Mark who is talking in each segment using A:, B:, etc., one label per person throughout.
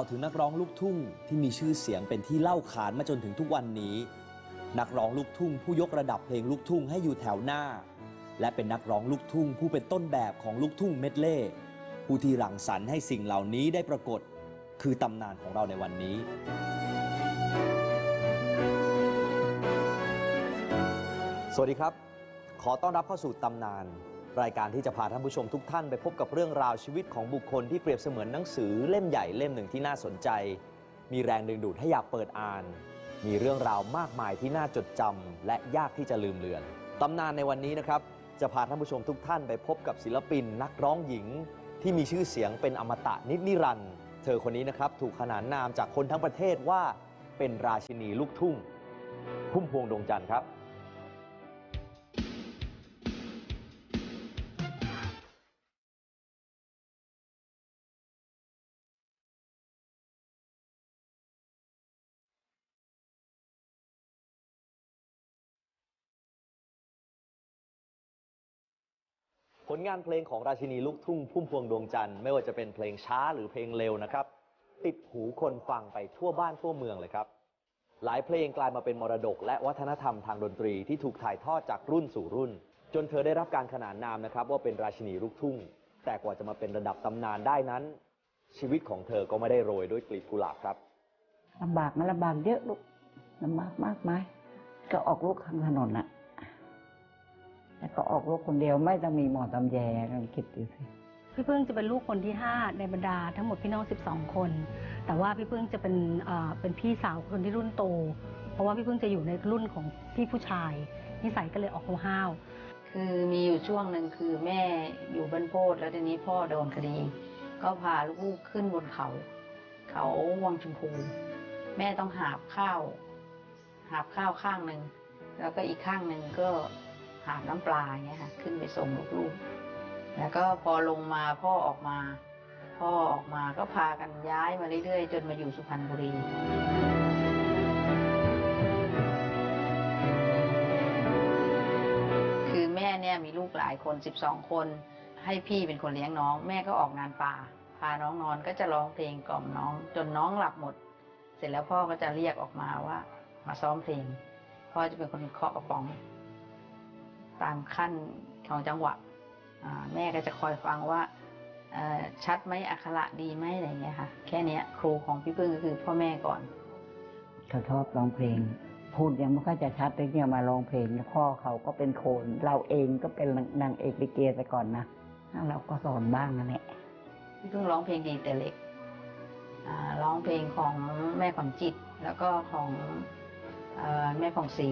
A: า
B: วถึงนักร้องลูกทุ่งที่มีชื่อเสียงเป็นที่เล่าขานมาจนถึงทุกวันนี้ นักร้องลูกทุ่งผู้ยกระดับเพลงลูกทุ่งให้อยู่แถวหน้า และเป็นนักร้องลูกทุ่งผู้เป็นต้นแบบของลูกทุ่งเมดเล่ผู้ที่รังสรรค์ให้สิ่งเหล่านี้ได้ปรากฏ คือตำนานของเราในวันนี้สวัสดีครับ ขอต้อนรับเข้าสู่ตำนาน รายการที่จะพาท่านผู้ชมทุกท่านไปพบกับเรื่องราวชีวิตของบุคคลที่เปรียบเสมือนหนังสือเล่มใหญ่เล่มหนึ่งที่น่าสนใจ มีแรงดึงดูดให้อยากเปิดอ่าน มีเรื่องราวมากมายที่น่าจดจำและยากที่จะลืมเลือน ตำนานในวันนี้นะครับจะพาท่านผู้ชมทุกท่านไปพบกับศิลปินนักร้องหญิง ที่มีชื่อเสียงเป็นอมตะนิดนิรันดร์เธอคนนี้นะครับถูกขนานนามจากคนทั้งประเทศว่าเป็นราชินีลูกทุ่ง พุ่มพวงดวงจันทร์ครับ ผลงานเพลงของราชินีลูกทุ่งพุ่มพวงดวงจันทร์ไม่ว่าจะเป็นเพลงช้าหรือเพลงเร็วนะครับ ติดหูคนฟังไปทั่วบ้านทั่วเมืองเลยครับ หลายเพลงกลายมาเป็นมรดก และวัฒนธรรมทางดนตรีที่ถูกถ่ายทอดจากรุ่นสู่รุ่น จนเธอได้รับการขนานนามนะครับ ว่าเป็นราชินีลูกทุ่ง แต่กว่าจะมาเป็นระดับตำนานได้นั้น ชีวิตของเธอก็ไม่ได้โรยด้วยกลีบกุหลาบครับ
C: ลำบากมันลำบากเยอะลูกลำบากมากมายก็ออกลูกข้างถนนน่ะ แล้วก็ออกลูกคนเดียวไม่ต้องมีหมอตำแยลองคิดดูสิ
D: พี่พึ่งจะเป็นลูกคนที่5ในบรรดาทั้งหมดพี่น้อง12คน แต่ว่าพี่พึ่งจะเป็นเอ่อเป็นพี่สาวคนที่รุ่นโต เพราะว่าพี่พึ่งจะอยู่ในรุ่นของพี่ผู้ชาย นิสัยก็เลยออกห้าว
E: คือมีอยู่ช่วงหนึ่งคือแม่อยู่บ้านโพดแล้วทีนี้พ่อโดนคดี ก็พาลูกๆขึ้นบนเขา เขาวังชมพู แม่ต้องหาบข้าว หาบข้าวข้างหนึ่งแล้วก็อีกข้างหนึ่งก็ หาบน้ำปลาอย่างเงี้ยค่ะขึ้นไปส่งลูกๆ แล้วก็พอลงมาพ่อออกมา พ่อออกมาก็พากันย้ายมาเรื่อยๆ จนมาอยู่สุพรรณบุรีคือแม่เนี่ยมีลูกหลายคน 12 คน ให้พี่เป็นคนเลี้ยงน้อง แม่ก็ออกงานป่า พาน้องนอนก็จะร้องเพลงกล่อมน้อง จนน้องหลับหมด เสร็จแล้วพ่อก็จะเรียกออกมาว่า มาซ้อมเพลง พ่อจะเป็นคนเคาะกระป๋อง ตามขั้นของจังหวะอ่าแม่ก็จะคอยฟังว่าเอ่อชัดไหมอักขระดีไหมอะไรอย่างเงี้ยค่ะ แค่เนี้ยครูของพี่พึ่งก็คือพ่อแม่ก่อน
C: เขาชอบร้องเพลง พูดยังไม่ค่อยจะชัดเลยเนี่ยมาร้องเพลงพ่อเขาก็เป็นโคน เราเองก็เป็นนางเอกลิเกแต่ก่อนนะเราก็สอนบ้างนั่นแหละ
E: พี่เพิ่งร้องเพลงดีแต่เล็กอ่าร้องเพลงของแม่ของจิต แล้วก็ของเออแม่ของศรี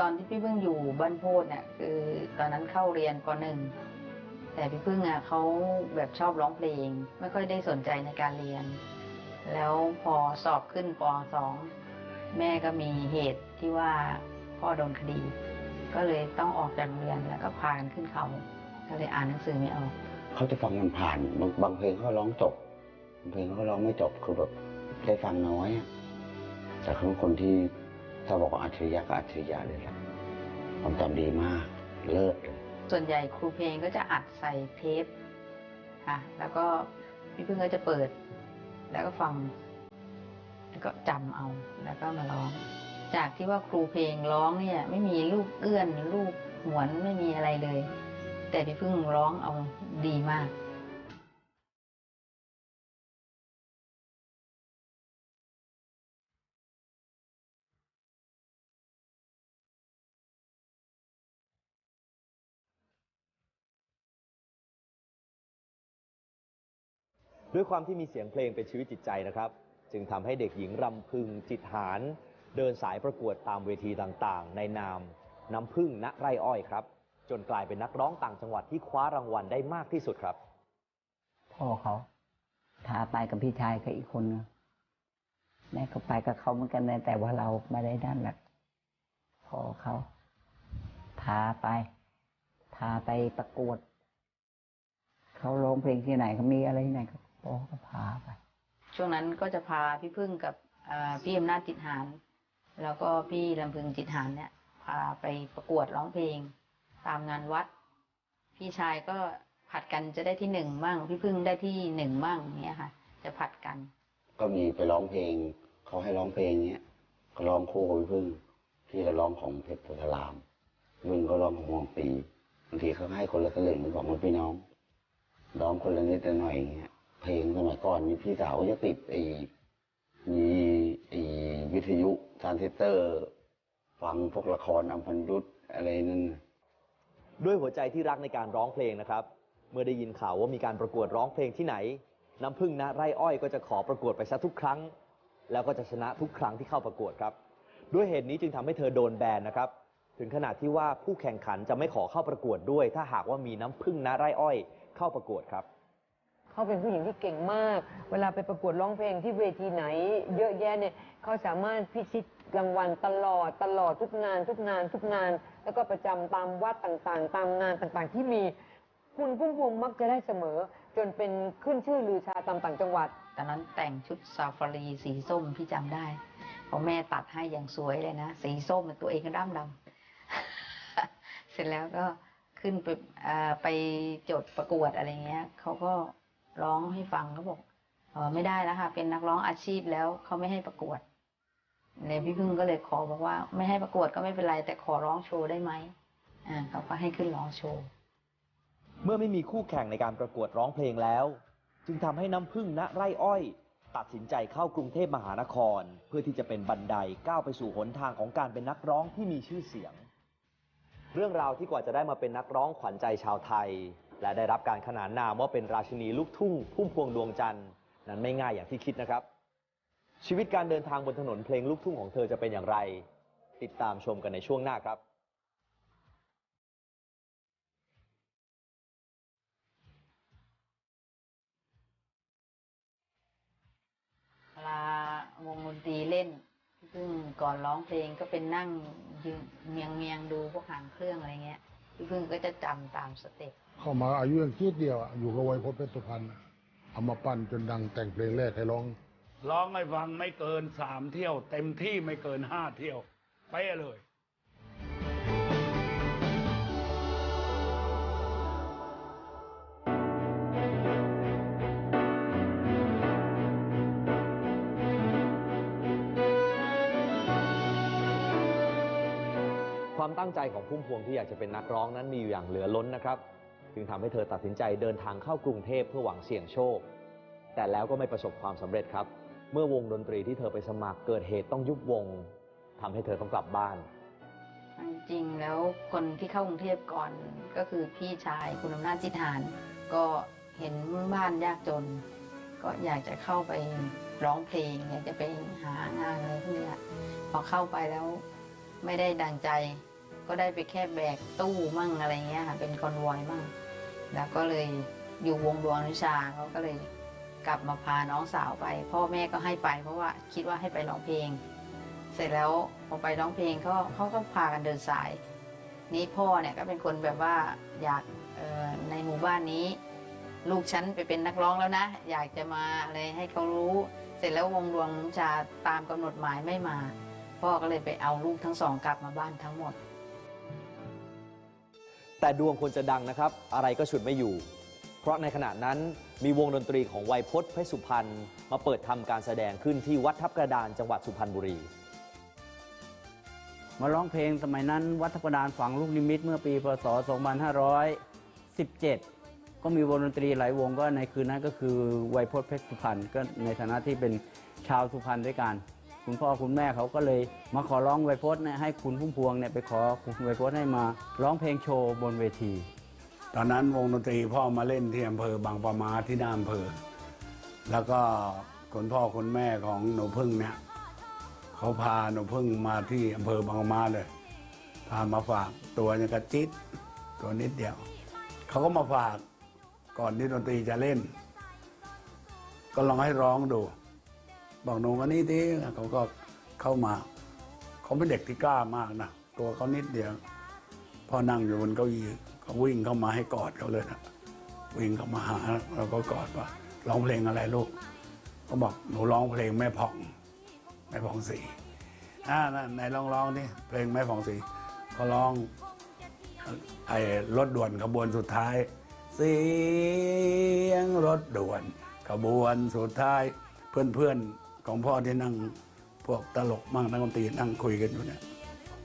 E: ตอนที่พี่เพิ่งอยู่บ้านโพดเนี่ยคือตอนนั้นเข้าเรียนปหนึ่งแต่พี่พึ่งอะเขาแบบชอบร้องเพลง ไม่ค่อยได้สนใจในการเรียน แล้วพอสอบขึ้นปสองแม่ก็มีเหตุที่ว่าพ่อโดนคดี ก็เลยต้องออกจากโรงเรียนแล้วก็พากันขึ้นเขา ก็เลยอ่านหนังสือไม่ออก
F: เขาจะฟังมันผ่านบางบางเพลงเขาร้องจบ บางเพลงเขาร้องไม่จบคือแบบได้ฟังน้อยอะแต่เขาเป็นคนที่ ถ้าบอกว่าอัจฉริยะก็อัจฉริยะเลยละความจำดีมากเลิศเลย
E: ส่วนใหญ่ครูเพลงก็จะอัดใส่เทปค่ะแล้วก็พี่พึ่งก็จะเปิด แล้วก็ฟัง แล้วก็จำเอาแล้วก็มาร้อง จากที่ว่าครูเพลงร้องเนี่ย ไม่มีลูกเอื้อนลูกหวนไม่มีอะไรเลย แต่พี่พึ่งร้องเอาดีมาก
B: ด้วยความที่มีเสียงเพลงเป็นชีวิตจิตใจนะครับ จึงทำให้เด็กหญิงรำพึงจิตหารเดินสายประกวดตามเวทีต่างๆ ในนามน้ำพึ่งณไร่อ้อยครับ จนกลายเป็นนักร้องต่างจังหวัดที่คว้ารางวัลได้มากที่สุดครับ
C: พ่อเขาพาไปกับพี่ชายกับอีกคนนึงแม่ก็ไปกับเขาเหมือนกันนะแต่ว่าเราไม่ได้ด้านหลักพ่อเขาพาไปพาไปประกวด เขาร้องเพลงที่ไหนเขามีอะไรที่ไหนก็พ่ อก็พาไป
E: ช่วงนั้นก็จะพาพี่พึ่งกับเอ่อพี่อำนาจจิตหารแล้วก็พี่ลำพึงจิตหารเนี่ย พาไปประกวดร้องเพลง ตามงานวัด พี่ชายก็ผัดกันจะได้ที่หนึ่งบ้างพี่พึ่งได้ที่หนึ่งบ้างอย่างเงี้ยค่ะ จะผัดกัน
F: ก็มีไปร้องเพลงเขาให้ร้องเพลงเนี้ยก็ร้องคู่กับพี่พึ่งพี่ก็ร้องของเพชรโพธารามพี่พึ่งก็ร้องของมองปีบางทีเขาให้คนละกระเหล่งบอกมันพี่น้องร้องคนละนิดละหน่อยอย่างเงี้ย เพลงสมัยก่อนมีพี่สาวจะติดไอ้มีไอ้วิทยุทรานซิสเตอร์ ฟังพวกละครอัมพันยุทธอะไรนั่น
B: ด้วยหัวใจที่รักในการร้องเพลงนะครับ เมื่อได้ยินข่าวว่ามีการประกวดร้องเพลงที่ไหน น้ำพึ่งนะไร่อ้อยก็จะขอประกวดไปซะทุกครั้ง แล้วก็จะชนะทุกครั้งที่เข้าประกวดครับ ด้วยเหตุนี้จึงทำให้เธอโดนแบนนะครับ ถึงขนาดที่ว่าผู้แข่งขันจะไม่ขอเข้าประกวดด้วย ถ้าหากว่ามีน้ำพึ่งนะไร่อ้อย เข้าประกวดครับ
G: เขาเป็นผู้หญิงที่เก่งมาก เวลาไปประกวดร้องเพลงที่เวทีไหน เยอะแยะเนี่ยเขาสามารถพิชิตรางวัลตลอดตลอดทุกงาน ทุกงาน ทุกงาน แล้วก็ประจำตามวัดต่างๆ ตามงานต่างๆ ที่มี คุณพุ่มพวงมักจะได้เสมอ จนเป็นขึ้นชื่อลือชาตามต่างจังหวัด
E: ตอนนั้นแต่งชุดซาฟารีสีส้มพี่จำได้เพราะแม่ตัดให้อย่างสวยเลยนะ สีส้มตัวเองก็ดำดำ เสร็จแล้วก็ขึ้นไปเอ่อไปจดประกวดอะไรเงี้ยเขาก็ ร้องให้ฟังเขาบอกเออไม่ได้แล้วค่ะเป็นนักร้องอาชีพแล้วเขาไม่ให้ประกวดเลยพี่พึ่งก็เลยขอบอกว่า ไม่ให้ประกวดก็ไม่เป็นไร แต่ขอร้องโชว์ได้ไหมอ่าเขาก็ให้ขึ้นร้องโชว์
B: เมื่อไม่มีคู่แข่งในการประกวดร้องเพลงแล้ว จึงทำให้น้ำพึ่งณไร่อ้อย ตัดสินใจเข้ากรุงเทพมหานคร เพื่อที่จะเป็นบันไดก้าวไปสู่หนทางของการเป็นนักร้องที่มีชื่อเสียง เรื่องราวที่กว่าจะได้มาเป็นนักร้องขวัญใจชาวไทย และได้รับการขนานนามว่าเป็นราชินีลูกทุ่งพุ่มพวงดวงจันทร์นั้นไม่ง่ายอย่างที่คิดนะครับ ชีวิตการเดินทางบนถนนเพลงลูกทุ่งของเธอจะเป็นอย่างไร ติดตามชมกันในช่วงหน้าครับ
E: เวลาวงดนตรีเล่นพี่พึ่งก่อนร้องเพลงก็เป็นนั่งยืนเมียงเมียงดูพวกหางเครื่องอะไรเงี้ย พี่พึ่งก็จะจำตามสเต็ป
H: เข้ามาอายุยังคิดเดียวอะอยู่กับไวยพจน์เพชรสุพรรณอะเอามาปั้นจนดังแต่งเพลงแรกให้ร้อง
I: ร้องให้ฟังไม่เกินสามเที่ยว เต็มที่ไม่เกินห้าเที่ยวไปะเลย
B: ความตั้งใจของพุ่มพวงที่อยากจะเป็นนักร้องนั้นมีอยู่อย่างเหลือล้นนะครับ จึงทำให้เธอตัดสินใจเดินทางเข้ากรุงเทพเพื่อหวังเสี่ยงโชค แต่แล้วก็ไม่ประสบความสำเร็จครับ เมื่อวงดนตรีที่เธอไปสมัครเกิดเหตุต้องยุบวงทำให้เธอต้องกลับบ้าน
E: จริงแล้วคนที่เข้ากรุงเทพก่อนก็คือพี่ชายคุณอำนาจจิตหารก็เห็นบ้านยากจน ก็อยากจะเข้าไปร้องเพลง อยากจะไปหางานอะไรพวกนี้พอเข้าไปแล้วไม่ได้ดังใจ ก็ได้ไปแค่แบกตู้มั่งอะไรเงี้ยค่ะเป็นคอนวอยมั่งแล้วก็เลยอยู่วงดวงนิชาเขาก็เลยกลับมาพาน้องสาวไป พ่อแม่ก็ให้ไป เพราะว่าคิดว่าให้ไปร้องเพลง เสร็จแล้วพอไปร้องเพลงเขาเขาก็พากันเดินสาย นี่พ่อเนี่ยก็เป็นคนแบบว่าอยากออในหมู่บ้านนี้ ลูกฉันไปเป็นนักร้องแล้วนะ อยากจะมาอะไรให้เขารู้ เสร็จแล้ววงดวงนิชาตามกำหนดหมายไม่มา พ่อก็เลยไปเอาลูกทั้งสองกลับมาบ้านทั้งหมด
B: แต่ดวงคนจะดังนะครับ อะไรก็ฉุดไม่อยู่ เพราะในขณะนั้นมีวงดนตรีของไวยพจน์เพชรสุพรรณมาเปิดทำการแสดงขึ้นที่วัดทับกระดานจังหวัดสุพรรณบุรี
J: มาร้องเพลงสมัยนั้น วัดทับกระดานฝังลูกนิมิตเมื่อปีพศ 2517 ก็มีวงดนตรีหลายวงก็ในคืนนั้นก็คือไวยพจน์เพชรสุพรรณก็ในฐานะที่เป็นชาวสุพรรณด้วยกัน คุณพ่อคุณแม่เขาก็เลยมาขอร้องไวยพจน์เนี่ยให้คุณพุ่มพวงเนี่ยไปขอคุณไวยพจน์ให้มาร้องเพลงโชว์บนเวที
I: ตอนนั้นวงดนตรีพ่อมาเล่นที่อำเภอบางปะมาที่หน้าอำเภอ แล้วก็คุณพ่อคุณแม่ของหนูพึ่งเนี่ยเขาพาหนูพึ่งมาที่อำเภอบางปะมาเลย พามาฝากตัวเนี่ยกระจิตตัวนิดเดียวเขาก็มาฝากก่อนที่ดนตรีจะเล่น ก็ลองให้ร้องดู บอกหนูมานี่ดิเขาก็เข้ามา เขาเป็นเด็กที่กล้ามากนะตัวเขานิดเดียวพอนั่งอยู่บนเก้าอี้เขาวิ่งเข้ามาให้กอดเขาเลยนะวิ่งเข้ามาหาแล้วก็กอดว่าร้องเพลงอะไรลูกก็บอกหนูร้องเพลงแม่ผ่องแม่ผ่องสีอ่านั่นไหนลองร้องนี่เพลงแม่ผ่องสีเขาร้องไอ้รถด่วนขบวนสุดท้าย เสียงรถด่วน ขบวนสุดท้ายเพื่อนๆ ของพ่อที่นั่งพวกตลกมั่งนักดนตรีนั่งคุยกันอยู่เนี่ย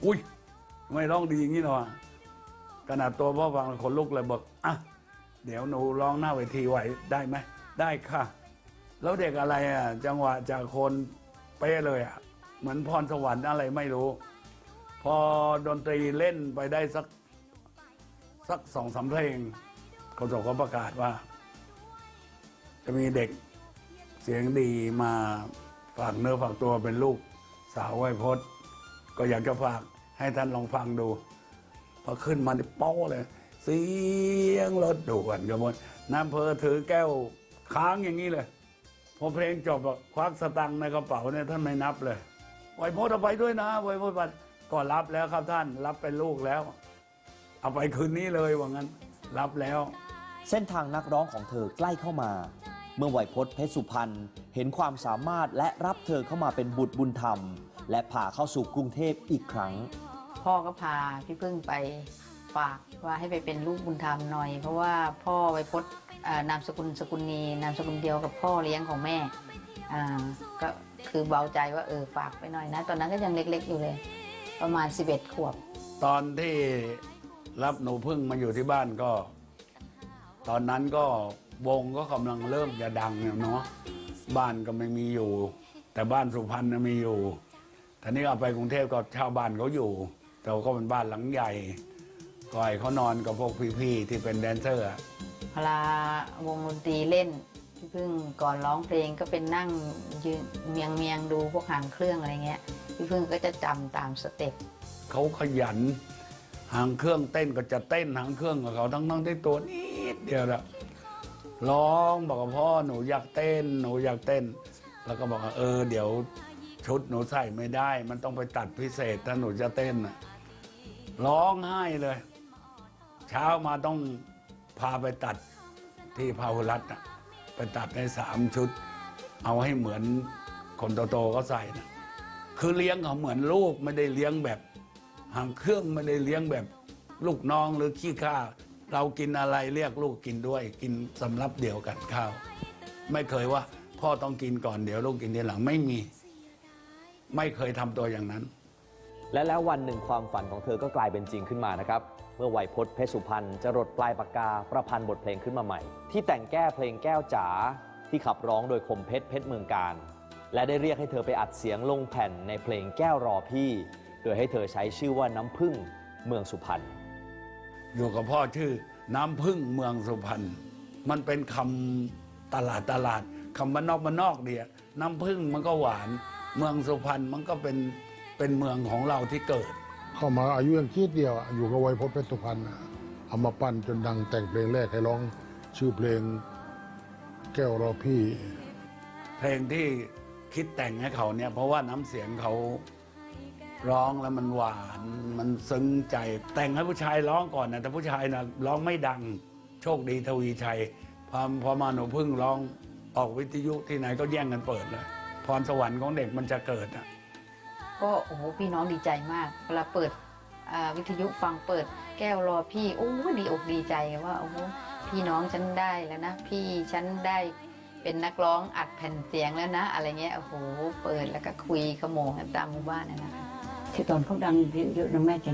I: อุ้ยทำไม่ร้องดีอย่างนี้หรอวะขนาดตัวพ่อฟังคนลุกเลยบอกอะเดี๋ยวหนูร้องหน้าเวทีไหวได้ไหมได้ค่ะ แล้วเด็กอะไรอะ จังหวะจากคนเป๊ะเลยอะเหมือนพรสวรรค์อะไรไม่รู้ พอดนตรีเล่นไปได้สักสักสองสามเพลงเขาส่งเขาประกาศว่า จะมีเด็กเสียงดีมา ฝากเนื้อฝากตัวเป็นลูกสาวไวยพจน์ก็อยากจะฝากให้ท่านลองฟังดู พอขึ้นมาในโป้เลย เสียงรถด่วนกระบวนน้ำเพอถือแก้วค้างอย่างนี้เลย พอเพลงจบควักสตังค์ในกระเป๋าเนี่ยท่านไม่นับเลยไวยพจน์เอาไปด้วยนะไวยพจน์บัตรก็รับแล้วครับท่านรับเป็นลูกแล้ว เอาไปคืนนี้เลยว่างั้น รับแล้ว
B: เส้นทางนักร้องของเธอใกล้เข้ามา มื่อไหวพจน์เพชรสุพรรณเห็นความสามารถและรับเธอเข้ามาเป็นบุตรบุญธรรม และพาเข้าสู่กรุงเทพอีกครั้ง
E: พ่อก็พาพี่พึ่งไปฝากว่าให้ไปเป็นลูกบุญธรรมหน่อย เพราะว่าพ่อไวยพจน์เอ่อนามสกุลสกุลนีนามสกุลเดียวกับพ่อเลี้ยงของแม่อ่าก็คือเบาใจว่าเออฝากไปหน่อยนะ ตอนนั้นก็ยังเล็กๆอยู่เลย ประมาณ 11 ขวบ
I: ตอนที่รับหนูพึ่งมาอยู่ที่บ้านก็ ตอนนั้นก็ วงก็กำลังเริ่มจะดังเนี่ยเนาะบ้านก็ไม่มีอยู่ แต่บ้านสุพรรณน่ะมีอยู่ทีนี้เอาไปกรุงเทพก็ชาวบ้านเขาอยู่แต่ว่าก็เป็นบ้านหลังใหญ่ก็ให้เขานอนกับพวกพี่ๆที่เป็นแดนเซอร์อะ
E: เวลาวงดนตรีเล่นพี่พึ่งก่อนร้องเพลงก็เป็นนั่งยืนเมียงเมียงๆดูพวกหางเครื่องอะไรเงี้ยพี่พึ่งก็จะจำตามสเต็ป
I: เขาขยันหางเครื่องเต้นก็จะเต้นหางเครื่องกับเขาทั้งทั้งๆที่ตัวนิดเดียวแหละ ร้องบอกกับพ่อหนูอยากเต้น หนูอยากเต้น แล้วก็บอกว่าเออ เดี๋ยวชุดหนูใส่ไม่ได้ มันต้องไปตัดพิเศษถ้าหนูจะเต้นน่ะร้องไห้เลย เช้ามาต้องพาไปตัดที่พาหุรัตน์น่ะไปตัดในสามชุด เอาให้เหมือนคนโตๆก็ใส่นะคือเลี้ยงเขาเหมือนลูกไม่ได้เลี้ยงแบบหางเครื่องไม่ได้เลี้ยงแบบ ลูกน้องหรือขี้ข้า เรากินอะไรเรียกลูกกินด้วย กินสำรับเดียวกันข้าว ไม่เคยว่า พ่อต้องกินก่อนเดี๋ยวลูกกินทีหลังไม่มี ไม่เคยทำตัวอย่างนั้น
B: และแล้ววันหนึ่งความฝันของเธอก็กลายเป็นจริงขึ้นมานะครับ เมื่อไหวพจน์เพชรสุพรรณจะรดปลายปากกาประพันธ์บทเพลงขึ้นมาใหม่ ที่แต่งแก้เพลงแก้วจ๋าที่ขับร้องโดยคมเพชรเพชรเมืองการ และได้เรียกให้เธอไปอัดเสียงลงแผ่นในเพลงแก้วรอพี่ โดยให้เธอใช้ชื่อว่าน้ำพึ่งเมืองสุพรรณ
I: อยู่กับพ่อชื่อ น้ำพึ่งเมืองสุพรรณมันเป็นคำตลาดตลาดคำบ้านนอกบ้านนอกเดียน้ำพึ่งมันก็หวาน เมืองสุพรรณมันก็เป็นเป็นเมืองของเราที่เกิด
H: เข้ามาอายุยังคิดเดียวอะอยู่กับไวยพจน์เพชรสุพรรณอะเอามาปั้นจนดังแต่งเพลงแรกให้ร้องชื่อเพลง แก้วรอพี่
I: เพลงที่คิดแต่งให้เขาเนี่ยเพราะว่าน้ำเสียงเขา ร้องแล้วมันหวาน มันซึ้งใจ แต่งให้ผู้ชายร้องก่อนนะแต่ผู้ชายนะร้องไม่ดัง โชคดีทวีชัยพอพอมาหนูพึ่งร้องออกวิทยุที่ไหนก็แย่งกันเปิดเลยพรสวรรค์ของเด็กมันจะเกิดอะ
E: ก็โอ้โหพี่น้องดีใจมากเวลาเปิดวิทยุฟังเปิด แก้วรอพี่โอ้ดีอกดีใจว่าโอ้โหพี่น้องฉันได้แล้วนะพี่ฉันได้เป็นนักร้องอัดแผ่นเสียงแล้วนะ อะไรเงี้ยโอ้โหเปิดแล้วก็คุยขโมงกันตามหมู่บ้านนะนะคะ
C: ที่ตอนเขาดังเยอะๆนะแม่จะ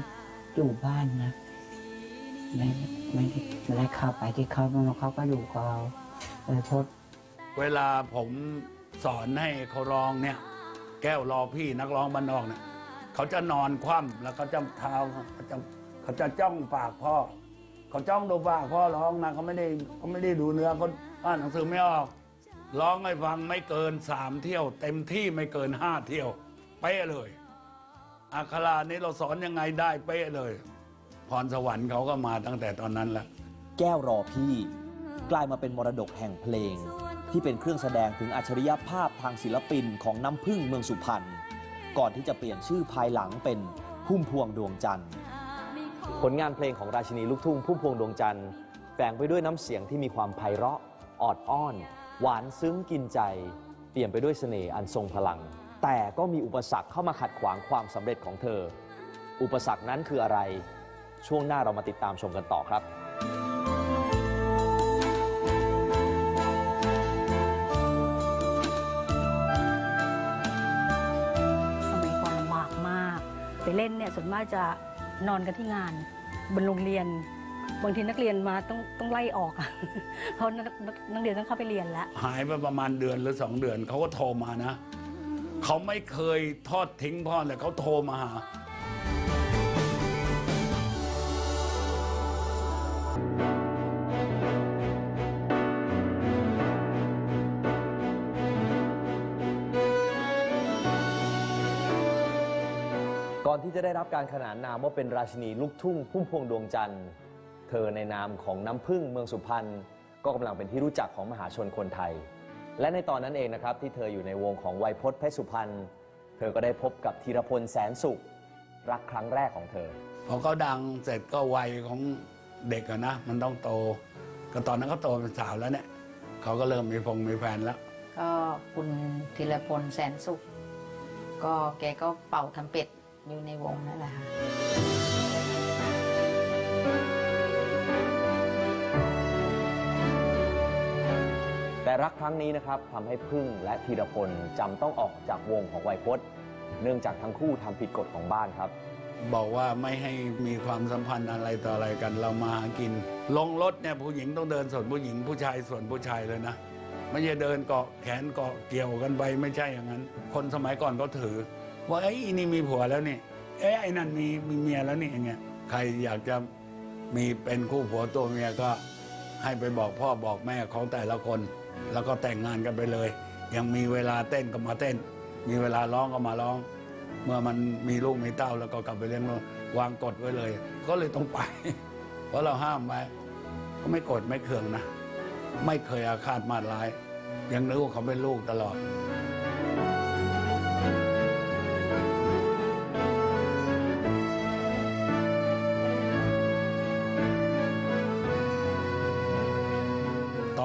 C: อยู่บ้านนะไม่ไม่ได้ไม่ได้เข้าไปที่เขาเขาก็อยู่กับเราเลยพด
I: เวลาผมสอนให้เขาร้องเนี่ย แก้วรอพี่นักร้องบ้านนอกเนี่ยเขาจะนอนคว่ำแล้วเขาจะเท้าเขาจะเขาจะจ้องปากพ่อ เขาจ้องดูปากพ่อร้องนะเขาไม่ได้เขาไม่ได้ดูเนื้อเขาอ่านหนังสือไม่ออก ร้องให้ฟังไม่เกินสามเที่ยว เต็มที่ไม่เกินห้าเที่ยวเป๊ะเลย อัครานี้เราสอนยังไงได้เป๊ะเลย พรสวรรค์เขาก็มาตั้งแต่ตอนนั้นแล้ว
B: แก้วรอพี่ กลายมาเป็นมรดกแห่งเพลง ที่เป็นเครื่องแสดงถึงอัจฉริยภาพทางศิลปินของน้ำพึ่งเมืองสุพรรณก่อนที่จะเปลี่ยนชื่อภายหลังเป็นพุ่มพวงดวงจันทร์ผลงานเพลงของราชินีลูกทุ่งพุ่มพวงดวงจันทร์แฝงไปด้วยน้ำเสียงที่มีความไพเราะออดอ้อน หวานซึ้งกินใจ เปลี่ยนไปด้วยเสน่ห์อันทรงพลัง แต่ก็มีอุปสรรคเข้ามาขัดขวางความสำเร็จของเธอ อุปสรรคนั้นคืออะไร ช่วงหน้าเรามาติดตามชมกันต่อครับ
D: สมัยก่อนลำบากมาก ไปเล่นเนี่ยส่วนมากจะนอนกันที่งาน บนโรงเรียน บางทีนักเรียนมาต้องต้องไล่ออกอะ เพราะนักนักนักเรียนต้องเข้าไปเรียนแล้ว
I: หายไปประมาณเดือนหรือสองเดือนเขาก็โทรมานะ เขาไม่เคยทอดทิ้งพ่อเลยเขาโทรมาหา
B: ก่อนที่จะได้รับการขนานนามว่าเป็นราชินีลูกทุ่งพุ่มพวงดวงจันทร์ เธอในนามของน้ำพึ่งเมืองสุพรรณก็กำลังเป็นที่รู้จักของมหาชนคนไทย และในตอนนั้นเองนะครับที่เธออยู่ในวงของไวยพจน์เพชรสุพรรณเธอก็ได้พบกับธีรพลแสนสุข รักครั้งแรกของเธอ
I: พอเขาดังเสร็จก็วัยของเด็กอะนะ มันต้องโต ก็ตอนนั้นเขาโตเป็นสาวแล้วเนี่ยเขาก็เริ่มมีฟงมีแฟนแล้ว
E: ก็คุณธีรพลแสนสุข ก็แกก็เป่าทำเป็ดอยู่ในวงนั่นแหละค่ะ
B: แต่รักครั้งนี้นะครับทำให้พึ่งและธีรพลจำต้องออกจากวงของไวยพจน์ เนื่องจากทั้งคู่ทำผิดกฎของบ้านครับ
I: บอกว่าไม่ให้มีความสัมพันธ์อะไรต่ออะไรกันเรามาหากิน ลงรถเนี่ยผู้หญิงต้องเดินส่วนผู้หญิงผู้ชายส่วนผู้ชายเลยนะไม่ใช่เดินเกาะแขนเกาะเกี่ยวกันไปไม่ใช่อย่างนั้น คนสมัยก่อนเขาถือ ว่าไอ้นี่มีผัวแล้วนี่เอ้ไอ้นั่นมีมีเมียแล้วนี่อย่างเงี้ยใครอยากจะมีเป็นคู่ผัวตัวเมียก็ให้ไปบอกพ่อบอกแม่ของแต่ละคน แล้วก็แต่งงานกันไปเลย ยังมีเวลาเต้นก็มาเต้น มีเวลาร้องก็มาร้อง เมื่อมันมีลูกมีเต้าแล้วก็กลับไปเลี้ยงลูกวางกฎไว้เลย ก็เลยต้องไป เพราะเราห้ามไว้ก็ไม่โกดไม่เคืองนะ ไม่เคยอาฆาตมาดร้าย ยังนึกว่าเขาเป็นลูกตลอด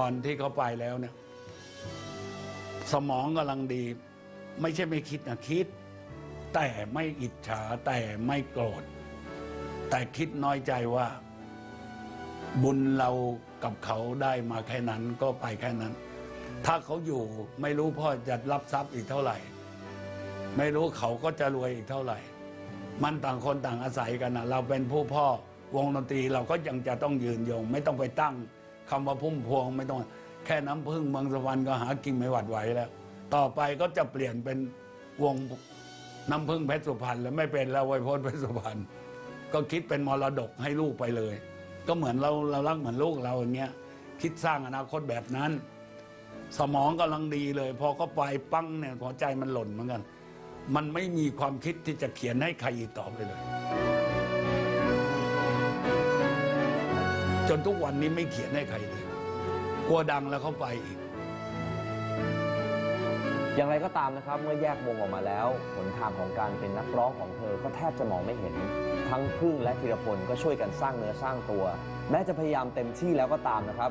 I: อนที่เขาไปแล้วเนี่ย สมองกำลังดี ไม่ใช่ไม่คิดนะคิด แต่ไม่อิจฉาแต่ไม่โกรธ แต่คิดน้อยใจว่า บุญเรากับเขาได้มาแค่นั้นก็ไปแค่นั้น ถ้าเขาอยู่ไม่รู้พ่อจะรับทรัพย์อีกเท่าไหร่ ไม่รู้เขาก็จะรวยอีกเท่าไหร่ มันต่างคนต่างอาศัยกันนะเราเป็นผู้พ่อวงดนตรีเราก็ยังจะต้องยืนยง ไม่ต้องไปตั้ง คำว่าพุ่มพวงไม่ต้อง แค่น้ำพึ่งเมืองสวรรค์ก็หากินไม่หวัดไหวแล้ว ต่อไปก็จะเปลี่ยนเป็นวงน้ำพึ่งเพชรสุพรรณแล้วไม่เป็นแล้วไวยพจน์เพชรสุพรรณก็คิดเป็นมรดกให้ลูกไปเลย ก็เหมือนเราเรารักเหมือนลูกเราอย่างเงี้ยคิดสร้างอนาคตแบบนั้น สมองกำลังดีเลย พอเขาไปปั้งเนี่ยหัวใจมันหล่นเหมือนกัน มันไม่มีความคิดที่จะเขียนให้ใครอีกต่อไปเลย จนทุกวันนี้ไม่เขียนให้ใครเลยกลัวดังแล้วเขาไปอีก
B: อย่างไรก็ตามนะครับ เมื่อแยกวงออกมาแล้วหนทางของการเป็นนักร้องของเธอก็แทบจะมองไม่เห็น ทั้งพึ่งและธีรพลก็ช่วยกันสร้างเนื้อสร้างตัว แม้จะพยายามเต็มที่แล้วก็ตามนะครับ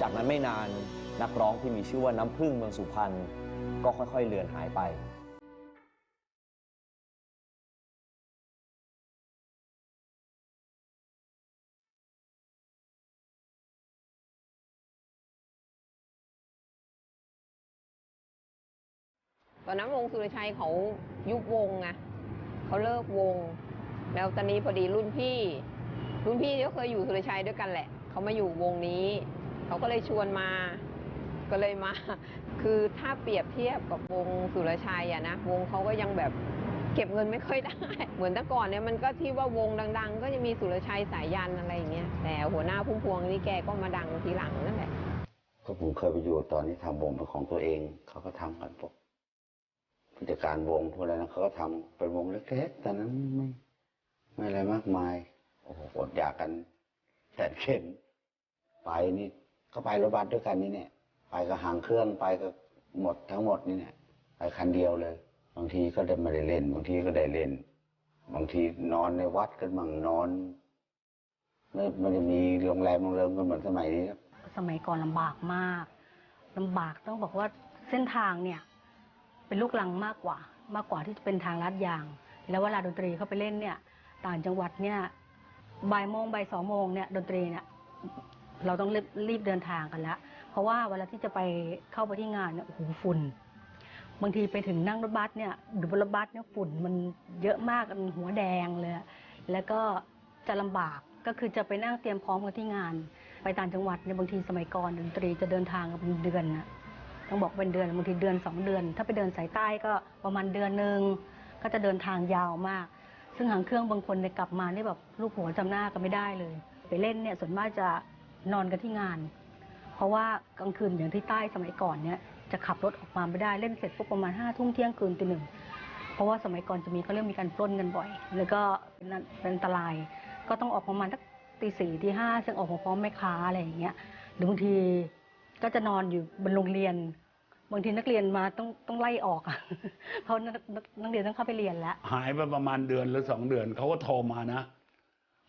B: จากนั้นไม่นานนักร้องที่มีชื่อว่าน้ำพึ่งเมืองสุพรรณก็ค่อยๆเลือนหายไป
G: ตอนนั้นวงสุรชัยเขายุบวงไงเขาเลิกวง แล้วตอนนี้พอดีรุ่นพี่ รุ่นพี่ก็เคยอยู่สุรชัยด้วยกันแหละเขามาอยู่วงนี้ เขาก็เลยชวนมา ก็เลยมา คือถ้าเปรียบเทียบกับวงสุรชัยอะนะวงเขาก็ยังแบบเก็บเงินไม่ค่อยได้ เหมือนแต่ก่อนเนี่ยมันก็ที่ว่าวงดัง ๆ ก็จะมีสุรชัยสายยันอะไรอย่างเงี้ยแต่หัวหน้าพุ่มพวงนี่แกก็มาดังทีหลังนั่นแหละ
F: ก็ผมเคยไปอยู่ตอนที่ทำวงเป็นของตัวเอง เขาก็ทำกันพวก ผู้จัดการวงพวกอะไรนะเขาก็ทำเป็นวงเล็กๆแต่นั้นไม่ไม่อะไรมากมายโอ้โหอดอยากกันแสนเข็นไปนี่ก็ไปรถบัสด้วยกันนี่เนี่ยไปก็หางเครื่องไปก็หมดทั้งหมดนี่เนี่ยไปคันเดียวเลย บางทีก็ได้ไม่ได้เล่น บางทีก็ได้เล่น บางทีนอนในวัดกันมั่งนอนไม่ไม่ได้มีโรงแรมโรงแรมกันเหมือนสมัยนี้ครับ
D: สมัยก่อนลำบากมากลำบากต้องบอกว่าเส้นทางเนี่ย เป็นลูกลังมากกว่ามากกว่าที่จะเป็นทางลาดยาง แล้วเวลาดนตรีเข้าไปเล่นเนี่ย ต่างจังหวัดเนี่ยบ่ายโมงบ่ายสองโมงเนี่ยดนตรีเนี่ยเราต้องรีบรีบเดินทางกันแล้วเพราะว่าเวลาที่จะไปเข้าไปที่งานเนี่ยโอ้โหฝุ่นบางทีไปถึงนั่งรถบัสเนี่ยหรือบนรถบัสเนี่ยฝุ่นมันเยอะมากมันหัวแดงเลย แล้วก็จะลำบากก็คือจะไปนั่งเตรียมพร้อมกันที่งาน ไปต่างจังหวัดเนี่ยบางทีสมัยก่อนดนตรีจะเดินทางกันเป็นเดือนนะ ต้องบอกเป็นเดือนบางทีเดือนสองเดือน ถ้าไปเดินสายใต้ก็ประมาณเดือนหนึ่งก็จะเดินทางยาวมาก ซึ่งหางเครื่องบางคนเนี่ยกลับมานี่แบบลูกหัวจำหน้ากันไม่ได้เลย ไปเล่นเนี่ยส่วนมากจะนอนกันที่งาน เพราะว่ากลางคืนอย่างที่ใต้สมัยก่อนเนี่ยจะขับรถออกมาไม่ได้เล่นเสร็จปุ๊บประมาณห้าทุ่มเที่ยงคืนตีหนึ่งเพราะว่าสมัยก่อนจะมีเขาเรื่องมีการปล้นกันบ่อย แล้วก็เป็นอันเป็นอันตราย ก็ต้องออกประมาณสักตีสี่ตีห้าซึ่งออกมาพร้อมแม่ค้าอะไรอย่างเงี้ยหรือบางที ก็จะนอนอยู่บนโรงเรียน บางทีนักเรียนมาต้องต้องไล่ออกอะ เพราะนักนักนักเรียนต้องเข้าไปเรียนแล้ว
I: หายไปประมาณเดือนหรือสองเดือนเขาก็โทรมานะ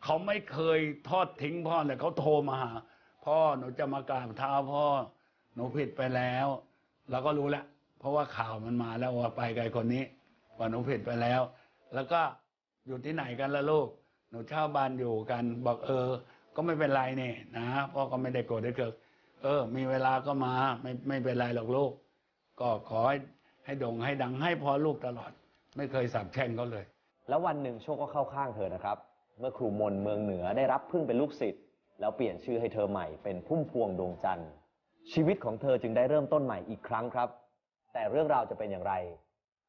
I: เขาไม่เคยทอดทิ้งพ่อเลยเขาโทรมาหาพ่อหนูจะมากราบเท้าพ่อ หนูผิดไปแล้วเราก็รู้แล้วเพราะว่าข่าวมันมาแล้วว่าไปไกลคนนี้ ว่าหนูผิดไปแล้ว แล้วก็อยู่ที่ไหนกันละลูก หนูเช่าบ้านอยู่กัน บอกเออ ก็ไม่เป็นไรเนี่ยนะพ่อก็ไม่ได้โกรธได้เกิด เออ มีเวลาก็มา ไม่ไม่เป็นไรหรอกลูก ก็ขอให้ให้ดงให้ดังให้พอลูกตลอด ไม่เคยสับแช่งเขาเลย
B: แล้ววันหนึ่งโชคก็เข้าข้างเธอนะครับ เมื่อครูมนเมืองเหนือได้รับพึ่งเป็นลูกศิษย์แล้วเปลี่ยนชื่อให้เธอใหม่เป็นพุ่มพวงดวงจันทร์ชีวิตของเธอจึงได้เริ่มต้นใหม่อีกครั้งครับ แต่เรื่องราวจะเป็นอย่างไร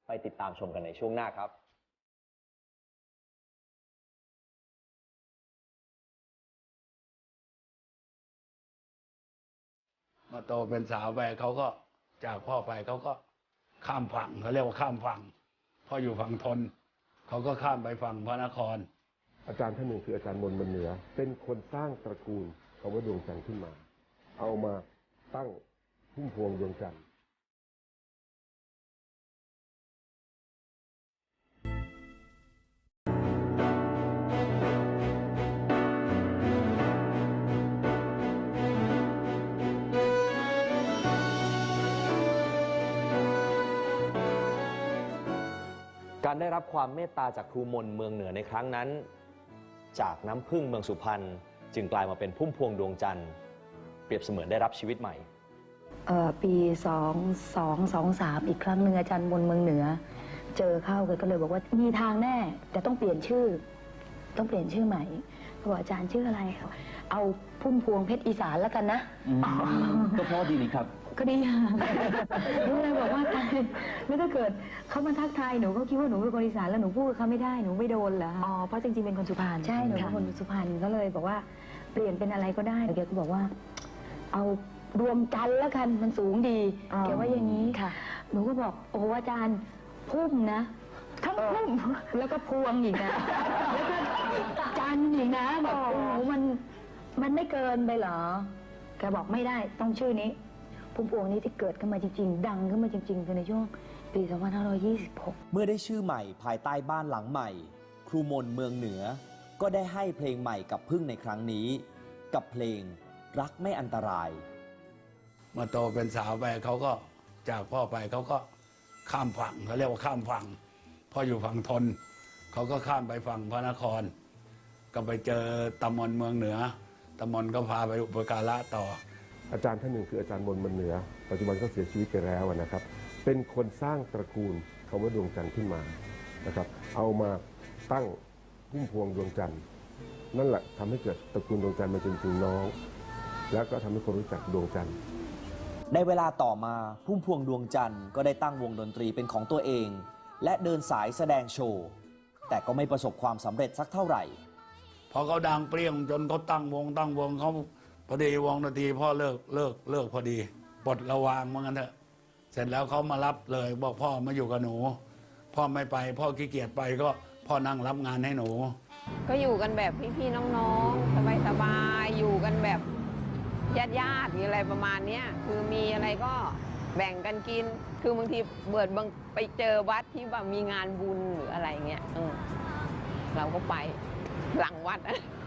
B: ไปติดตามชมกันในช่วงหน้าครับ
I: มาโตเป็นสาวไปเขาก็จากพ่อไปเขาก็ข้ามฝั่งเขาเรียกว่าข้ามฝั่งพ่ออยู่ฝั่งทนเขาก็ข้ามไปฝั่งพระนคร
K: อาจารย์ท่านหนึ่งคืออาจารย์มนต์บนเหนือ เป็นคนสร้างตระกูลคำว่าดวงจันทร์ขึ้นมา เอามาตั้งพุ่มพวงดวงจันทร์
B: การได้รับความเมตตาจากครูมนเมืองเหนือในครั้งนั้น จากน้ำพึ่งเมืองสุพรรณจึงกลายมาเป็นพุ่มพวงดวงจันทร์ เปรียบเสมือนได้รับชีวิตใหม่
L: เอ่อปีสองสองสองสามอีกครั้งหนึ่งอาจารย์บนเมืองเหนือ เจอเข้ากันก็เลยบอกว่ามีทางแน่แต่ต้องเปลี่ยนชื่อ ต้องเปลี่ยนชื่อใหม่เขาบอกอาจารย์ชื่ออะไร เอาพุ่มพวงเพชรอีสานแล้วกันนะ
B: ก็เพราะดีนี่ครับ
L: ก็ดีค่ะหนูเลยบอกว่าตายแล้วถ้าเกิดเขามาทักทายหนูเขาคิดว่าหนูเป็นคนอีสานแล้วหนูพูดกับเขาไม่ได้หนูไม่โดนเหรออ๋อเพราะจริงๆเป็นคนสุพรรณใช่หนูเป็นคนสุพรรณก็เลยบอกว่าเปลี่ยนเป็นอะไรก็ได้แกก็บอกว่า เอารวมกันแล้วกันมันสูงดีแกว่าอย่างนี้ค่ะ หนูก็บอกโอ้อาจารย์พุ่มนะทั้งพุ่มแล้วก็พวงอีกนะแล้วก็จันทร์อีกนะบอกโอ้โหมันมันไม่เกินไปเหรอแกบอกไม่ได้ต้องชื่อนี้ พุ่มพวงนี้ที่เกิดขึ้นมาจริง ๆ ดังขึ้นมาจริงๆคือในช่วงปี 2526
B: เมื่อได้ชื่อใหม่ภายใต้บ้านหลังใหม่ ครูมนเมืองเหนือ ก็ได้ให้เพลงใหม่กับพึ่งในครั้งนี้ กับเพลงรักไม่อันตราย
I: มาโตเป็นสาวไปเขาก็จากพ่อไปเขาก็ข้ามฝั่งเขาเรียกว่าข้ามฝั่งพ่ออยู่ฝั่งทนเขาก็ข้ามไปฝั่งพระนคร ก็ไปเจอตำมนเมืองเหนือตำมนก็พาไปอุปการะต่อ
K: อาจารย์ท่านหนึ่งคืออาจารย์มนต์บนเหนือ ปัจจุบันก็เสียชีวิตไปแล้วนะครับ เป็นคนสร้างตระกูลคำว่าดวงจันทร์ขึ้นมานะครับ เอามาตั้งพุ่มพวงดวงจันทร์ นั่นแหละทำให้เกิดตระกูลดวงจันทร์มาจนถึงน้อง แล้วก็ทำให้คนรู้จักดวงจันทร์
B: ในเวลาต่อมาพุ่มพวงดวงจันทร์ก็ได้ตั้งวงดนตรีเป็นของตัวเอง และเดินสายแสดงโชว์ แต่ก็ไม่ประสบความสำเร็จสักเท่าไหร่
I: พอเขาดังเปรี้ยงจนเขาตั้งวงตั้งวงเขา พอดีวงดนตรีพ่อเลิกเลิกเลิกพอดีปลดระวางเหมือนกันเถอะเสร็จแล้วเขามารับเลย บอกพ่อมาอยู่กับหนู พ่อไม่ไป พ่อขี้เกียจไปก็พ่อนั่งรับงานให้หนู
M: ก็อยู่กันแบบพี่ๆน้องๆสบายๆอยู่กันแบบญาติๆหรืออะไรประมาณเนี้ยคือมีอะไรก็แบ่งกันกิน คือบางทีเบิดบางไปเจอวัดที่แบบมีงานบุญหรืออะไรเงี้ยเออเราก็ไปหลังวัด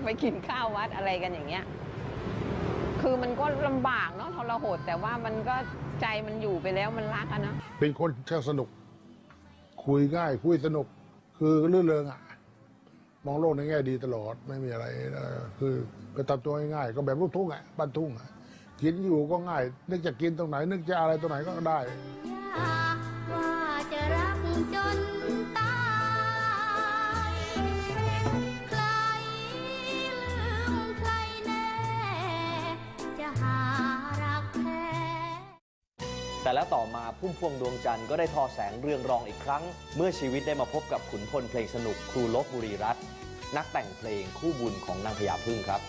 M: ไปกินข้าววัดอะไรกันอย่างเงี้ย คือมันก็ลำบากเนาะทรหดแต่ว่ามันก็ใจมันอยู่ไปแล้วมันรักอะนะ
H: เป็นคนช่างสนุก คุยง่ายคุยสนุก คือเลื่นเริงอะ มองโลกในแง่ดีตลอดไม่มีอะไรเออคือก็ทำตัวง่ายๆก็แบบลูกทุ่งอะบ้านทุ่งอะกินอยู่ก็ง่าย นึกจะกินตรงไหน นึกจะอะไรตรงไหนก็ได้
N: ว่าจะรักจน
B: แต่แล้วต่อมาพุ่มพวงดวงจันทร์ก็ได้ทอแสงเรืองรองอีกครั้ง เมื่อชีวิตได้มาพบกับขุนพลเพลงสนุกครูลบบุรีรัตน์นักแต่งเพลงคู่บุญของนางพญาพึ่งครับ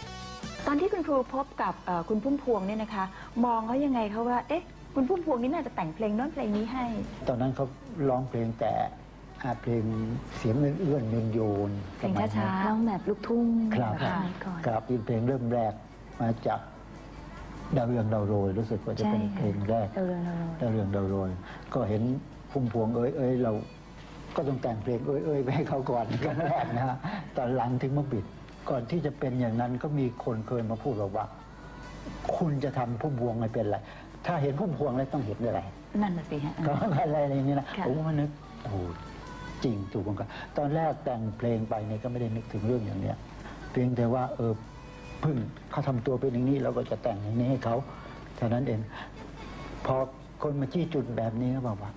L: ตอนที่คุณครูพบกับเอ่อคุณพุ่มพวงเนี่ยนะคะ มองเขายังไงเขาว่า เอ๊ะ คุณพุ่มพวงนี่น่าจะแต่งเพลงโน้นเพลงนี้ให้
O: ตอนนั้นเขาร้องเพลงแต่อาเพลงเสียงเอื้อนๆโยนๆ
L: เพลง
O: สมัย
L: ช้า
O: นั้น
L: ๆร้องแบบลูกทุ่ง
O: ครับ
L: แบบสมัยก่อน
O: ครับเป็นเพลงเริ่มแรกมาจาก ดาวเรืองดาวโรยรู้สึกว่าจะเป็น
L: ใช่ค่ะ
O: เพลงแรก
L: ดาวเรืองดาวโรย
O: ดาวเรืองดาวโรย ก็เห็นพุ่มพวงเอ้ยเอ้ยเราก็ต้องแต่งเพลงเอ้ยเอ้ยไปให้เขาก่อนครั้งแรกนะฮะตอนหลังถึงมาบิด ก่อนที่จะเป็นอย่างนั้นก็มีคนเคยมาพูดเราว่า คุณจะทำพุ่มพวงไม่เป็นไรถ้าเห็นพุ่มพวงแล้วต้องเห็นอะไร
L: นั่นน่ะสิฮะ
O: ก็อะไรอะไรอย่างนี้นะ
L: ค่ะ
O: ผมก็นึกโอ้โหจริงถูกกันตอนแรกแต่งเพลงไปเนี่ยก็ไม่ได้นึกถึงเรื่องอย่างเนี้ยเพียงแต่ว่าเออ พึ่งเขาทำตัวเป็นอย่างนี้เราก็จะแต่งอย่างนี้ให้เขาเท่านั้นเอง พอคนมาชี้จุดแบบนี้ก็บอกว่า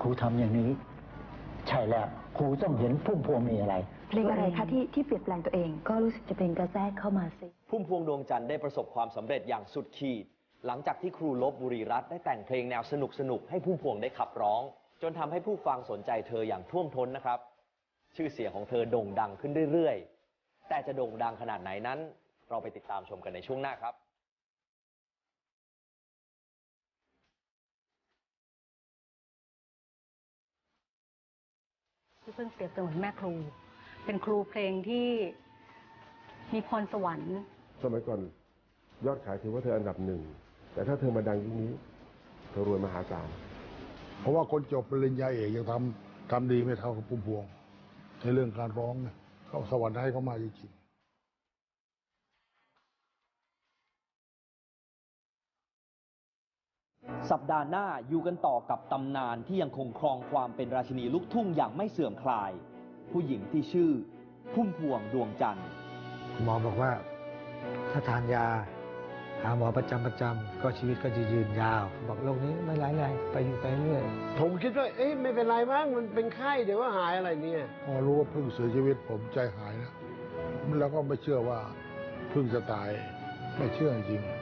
O: ครูทำอย่างนี้ ใช่แล้วครูต้องเห็นพุ่มพวงมีอะไร
L: เพลงอะไรคะที่ที่เปลี่ยนแปลงตัวเอง ก็รู้สึกจะเป็นกระแทกเข้ามาสิ
B: พุ่มพวงดวงจันทร์ได้ประสบความสำเร็จอย่างสุดขีด หลังจากที่ครูลบบุรีรัตน์ได้แต่งเพลงแนวสนุกสนุกๆให้พุ่มพวงได้ขับร้อง จนทำให้ผู้ฟังสนใจเธออย่างท่วมท้นนะครับ ชื่อเสียงของเธอโด่งดังขึ้นเรื่อยๆ แต่จะโด่งดังขนาดไหนนั้น เราไปติดตามชมกันในช่วงหน้าครับ
D: พี่เพิ่งเปรียบเสมือนแม่ครู เป็นครูเพลงที่มีพรสวรรค์
K: สมัยก่อนยอดขายถือว่าเธออันดับหนึ่ง แต่ถ้าเธอมาดังยุคนี้ เธอรวยมหาศาล
H: เพราะว่าคนจบปริญญาเอกยังทำทำดีไม่เท่ากับพุ่มพวง ในเรื่องการร้องเนี่ย เขาสวรรค์ให้เขามาจริงๆ
B: สัปดาห์หน้าอยู่กันต่อกับตำนานที่ยังคงครองความเป็นราชินีลูกทุ่งอย่างไม่เสื่อมคลาย ผู้หญิงที่ชื่อ พุ่มพวงดวงจันทร์
P: หมอบอกว่าถ้าทานยา หาหมอประจำประจำก็ชีวิตก็จะยืนยาว บอกโรคนี้ไม่ร้ายแรงไปอยู่ไปเรื่อย
Q: ผมคิดว่าเอ๊ะไม่เป็นไรมั้งมันเป็นไข้เดี๋ยวก็หายอะไรเนี่ย
H: พอรู้ว่าพึ่งเสียชีวิตผมใจหายนะแล้วก็ไม่เชื่อว่าพึ่งจะตายไม่เชื่อจริงๆ